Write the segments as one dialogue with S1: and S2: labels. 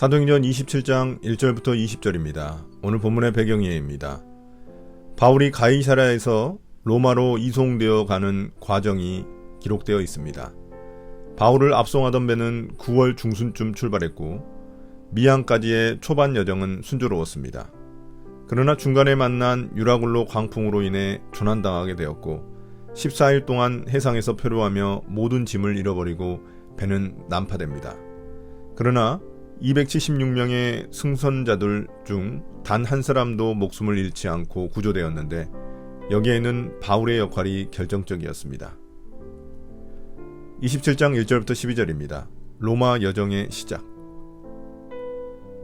S1: 사도행전 27장 1절부터 20절입니다. 오늘 본문의 배경이입니다. 바울이 가이사라에서 로마로 이송되어 가는 과정이 기록되어 있습니다. 바울을 압송하던 배는 9월 중순쯤 출발했고 미항까지의 초반 여정은 순조로웠습니다. 그러나 중간에 만난 유라굴로 광풍으로 인해 조난당하게 되었고 14일 동안 해상에서 표류하며 모든 짐을 잃어버리고 배는 난파됩니다. 그러나 276명의 승선자들 중 단 한 사람도 목숨을 잃지 않고 구조되었는데 여기에는 바울의 역할이 결정적이었습니다. 27장 1절부터 12절입니다. 로마 여정의 시작.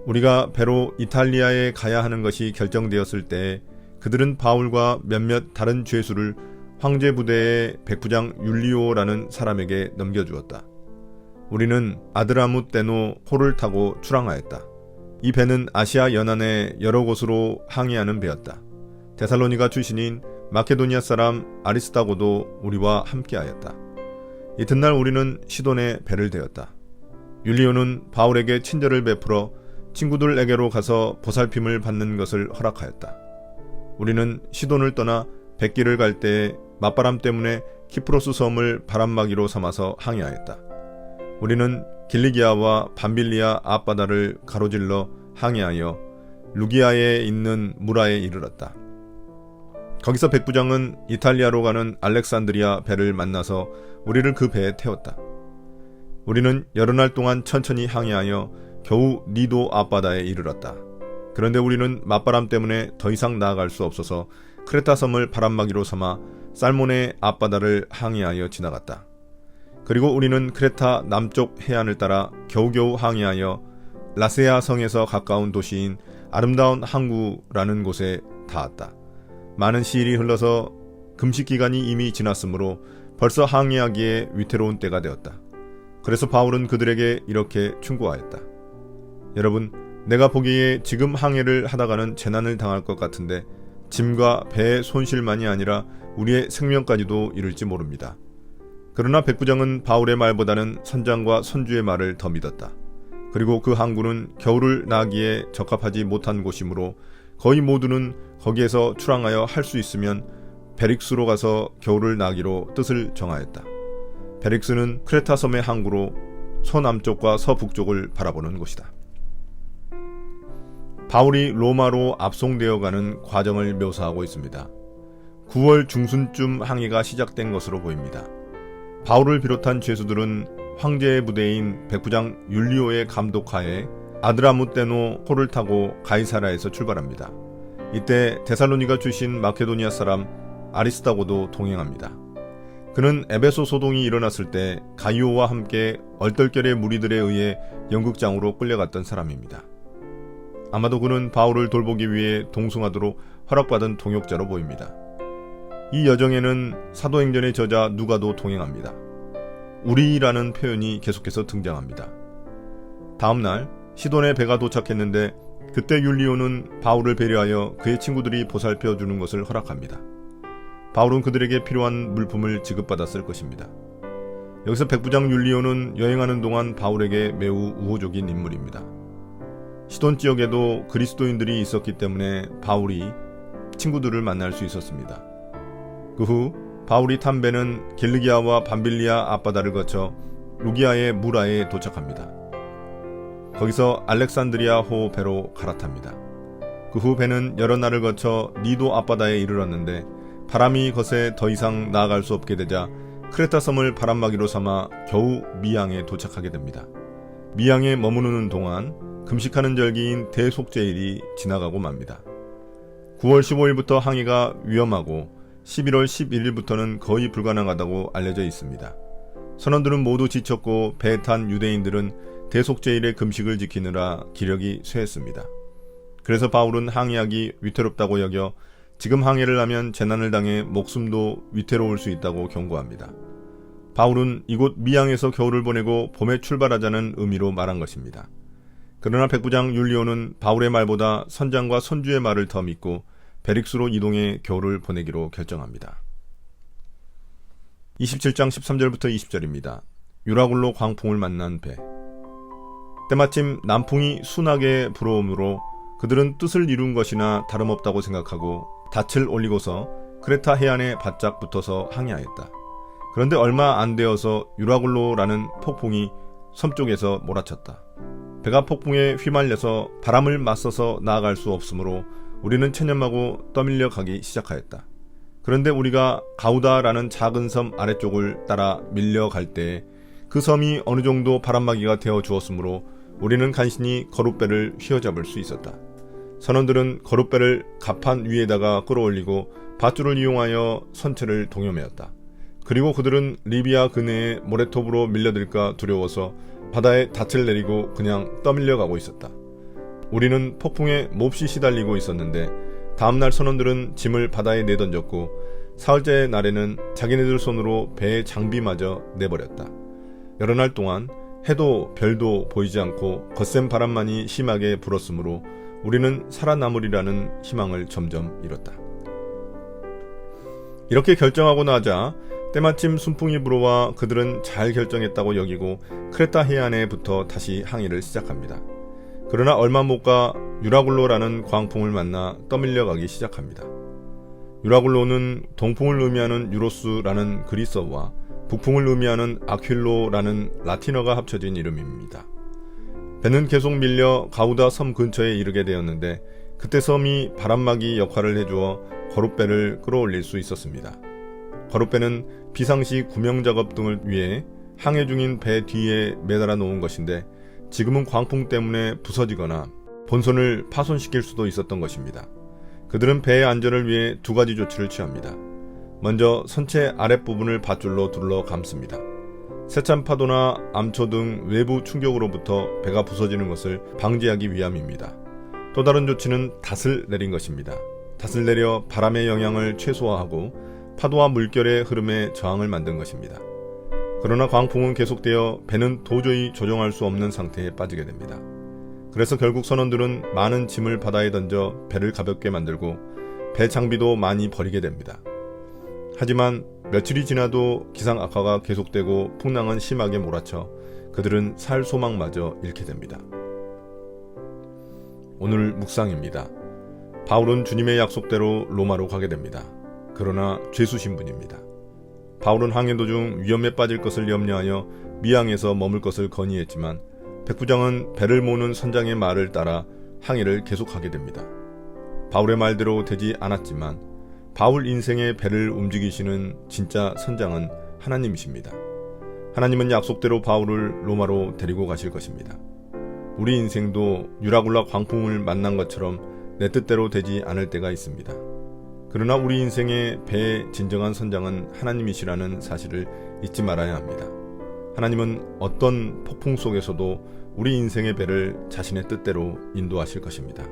S1: 우리가 배로 이탈리아에 가야 하는 것이 결정되었을 때 그들은 바울과 몇몇 다른 죄수를 황제 부대의 백부장 율리오라는 사람에게 넘겨주었다. 우리는 아드라무 떼노 호를 타고 출항하였다. 이 배는 아시아 연안의 여러 곳으로 항해하는 배였다. 데살로니가 출신인 마케도니아 사람 아리스타고도 우리와 함께하였다. 이튿날 우리는 시돈에 배를 대었다. 율리오는 바울에게 친절을 베풀어 친구들에게로 가서 보살핌을 받는 것을 허락하였다. 우리는 시돈을 떠나 백길을 갈 때에 맞바람 때문에 키프로스 섬을 바람막이로 삼아서 항해하였다. 우리는 길리기아와 밤빌리아 앞바다를 가로질러 항해하여 루기아에 있는 무라에 이르렀다. 거기서 백부장은 이탈리아로 가는 알렉산드리아 배를 만나서 우리를 그 배에 태웠다. 우리는 여러 날 동안 천천히 항해하여 겨우 니도 앞바다에 이르렀다. 그런데 우리는 맞바람 때문에 더 이상 나아갈 수 없어서 크레타 섬을 바람막이로 삼아 살몬의 앞바다를 항해하여 지나갔다. 그리고 우리는 크레타 남쪽 해안을 따라 겨우겨우 항해하여 라세아 성에서 가까운 도시인 아름다운 항구라는 곳에 닿았다. 많은 시일이 흘러서 금식 기간이 이미 지났으므로 벌써 항해하기에 위태로운 때가 되었다. 그래서 바울은 그들에게 이렇게 충고하였다. 여러분, 내가 보기에 지금 항해를 하다가는 재난을 당할 것 같은데 짐과 배의 손실만이 아니라 우리의 생명까지도 이룰지 모릅니다. 그러나 백부장은 바울의 말보다는 선장과 선주의 말을 더 믿었다. 그리고 그 항구는 겨울을 나기에 적합하지 못한 곳이므로 거의 모두는 거기에서 출항하여 할 수 있으면 베릭스로 가서 겨울을 나기로 뜻을 정하였다. 베릭스는 크레타 섬의 항구로 서남쪽과 서북쪽을 바라보는 곳이다. 바울이 로마로 압송되어 가는 과정을 묘사하고 있습니다. 9월 중순쯤 항해가 시작된 것으로 보입니다. 바울을 비롯한 죄수들은 황제의 부대인 백부장 율리오의 감독하에 아드라무떼노 호를 타고 가이사라에서 출발합니다. 이때 데살로니가 출신 마케도니아 사람 아리스타고도 동행합니다. 그는 에베소 소동이 일어났을 때 가이오와 함께 얼떨결의 무리들에 의해 영국장으로 끌려갔던 사람입니다. 아마도 그는 바울을 돌보기 위해 동승하도록 허락받은 동역자로 보입니다. 이 여정에는 사도행전의 저자 누가도 동행합니다. 우리라는 표현이 계속해서 등장합니다. 다음 날 시돈에 배가 도착했는데 그때 율리오는 바울을 배려하여 그의 친구들이 보살펴 주는 것을 허락합니다. 바울은 그들에게 필요한 물품을 지급받았을 것입니다. 여기서 백부장 율리오는 여행하는 동안 바울에게 매우 우호적인 인물입니다. 시돈 지역에도 그리스도인들이 있었기 때문에 바울이 친구들을 만날 수 있었습니다. 그 후 바울이 탄 배는 길르기아와 밤빌리아 앞바다를 거쳐 루기아의 무라에 도착합니다. 거기서 알렉산드리아 호 배로 갈아탑니다. 그 후 배는 여러 날을 거쳐 니도 앞바다에 이르렀는데 바람이 거세 더 이상 나아갈 수 없게 되자 크레타 섬을 바람막이로 삼아 겨우 미양에 도착하게 됩니다. 미양에 머무르는 동안 금식하는 절기인 대속제일이 지나가고 맙니다. 9월 15일부터 항해가 위험하고 11월 11일부터는 거의 불가능하다고 알려져 있습니다. 선원들은 모두 지쳤고 배에 탄 유대인들은 대속제일의 금식을 지키느라 기력이 쇠했습니다. 그래서 바울은 항해하기 위태롭다고 여겨 지금 항해를 하면 재난을 당해 목숨도 위태로울 수 있다고 경고합니다. 바울은 이곳 미양에서 겨울을 보내고 봄에 출발하자는 의미로 말한 것입니다. 그러나 백부장 율리오는 바울의 말보다 선장과 선주의 말을 더 믿고 베릭스로 이동해 겨울을 보내기로 결정합니다. 27장 13절부터 20절입니다. 유라굴로 광풍을 만난 배. 때마침 남풍이 순하게 불어오므로 그들은 뜻을 이룬 것이나 다름없다고 생각하고 닻을 올리고서 크레타 해안에 바짝 붙어서 항해하였다. 그런데 얼마 안 되어서 유라굴로라는 폭풍이 섬 쪽에서 몰아쳤다. 배가 폭풍에 휘말려서 바람을 맞서서 나아갈 수 없으므로 우리는 체념하고 떠밀려 가기 시작하였다. 그런데 우리가 가우다라는 작은 섬 아래쪽을 따라 밀려갈 때 그 섬이 어느 정도 바람막이가 되어 주었으므로 우리는 간신히 거룻배를 휘어잡을 수 있었다. 선원들은 거룻배를 갑판 위에다가 끌어올리고 밧줄을 이용하여 선체를 동여매었다. 그리고 그들은 리비아 근해에 모래톱으로 밀려들까 두려워서 바다에 닻을 내리고 그냥 떠밀려 가고 있었다. 우리는 폭풍에 몹시 시달리고 있었는데 다음날 선원들은 짐을 바다에 내던졌고 사흘째 날에는 자기네들 손으로 배의 장비마저 내버렸다. 여러 날 동안 해도 별도 보이지 않고 거센 바람만이 심하게 불었으므로 우리는 살아남으리라는 희망을 점점 잃었다. 이렇게 결정하고 나자 때마침 순풍이 불어와 그들은 잘 결정했다고 여기고 크레타 해안에 부터 다시 항해를 시작합니다. 그러나 얼마 못 가 유라굴로라는 광풍을 만나 떠밀려가기 시작합니다. 유라굴로는 동풍을 의미하는 유로스라는 그리스어와 북풍을 의미하는 아퀼로라는 라틴어가 합쳐진 이름입니다. 배는 계속 밀려 가우다 섬 근처에 이르게 되었는데 그때 섬이 바람막이 역할을 해주어 거룻배를 끌어올릴 수 있었습니다. 거룻배는 비상시 구명 작업 등을 위해 항해 중인 배 뒤에 매달아 놓은 것인데 지금은 광풍 때문에 부서지거나 본선을 파손시킬 수도 있었던 것입니다. 그들은 배의 안전을 위해 두 가지 조치를 취합니다. 먼저 선체 아랫부분을 밧줄로 둘러 감습니다. 세찬 파도나 암초 등 외부 충격으로부터 배가 부서지는 것을 방지하기 위함입니다. 또 다른 조치는 닷을 내린 것입니다. 닷을 내려 바람의 영향을 최소화하고 파도와 물결의 흐름에 저항을 만든 것입니다. 그러나 광풍은 계속되어 배는 도저히 조정할 수 없는 상태에 빠지게 됩니다. 그래서 결국 선원들은 많은 짐을 바다에 던져 배를 가볍게 만들고 배 장비도 많이 버리게 됩니다. 하지만 며칠이 지나도 기상 악화가 계속되고 풍랑은 심하게 몰아쳐 그들은 살 소망마저 잃게 됩니다. 오늘 묵상입니다. 바울은 주님의 약속대로 로마로 가게 됩니다. 그러나 죄수 신 분입니다. 바울은 항해 도중 위험에 빠질 것을 염려하여 미항에서 머물 것을 건의했지만 백부장은 배를 모는 선장의 말을 따라 항해를 계속하게 됩니다. 바울의 말대로 되지 않았지만 바울 인생의 배를 움직이시는 진짜 선장은 하나님이십니다. 하나님은 약속대로 바울을 로마로 데리고 가실 것입니다. 우리 인생도 유라굴라 광풍을 만난 것처럼 내 뜻대로 되지 않을 때가 있습니다. 그러나 우리 인생의 배의 진정한 선장은 하나님이시라는 사실을 잊지 말아야 합니다. 하나님은 어떤 폭풍 속에서도 우리 인생의 배를 자신의 뜻대로 인도하실 것입니다.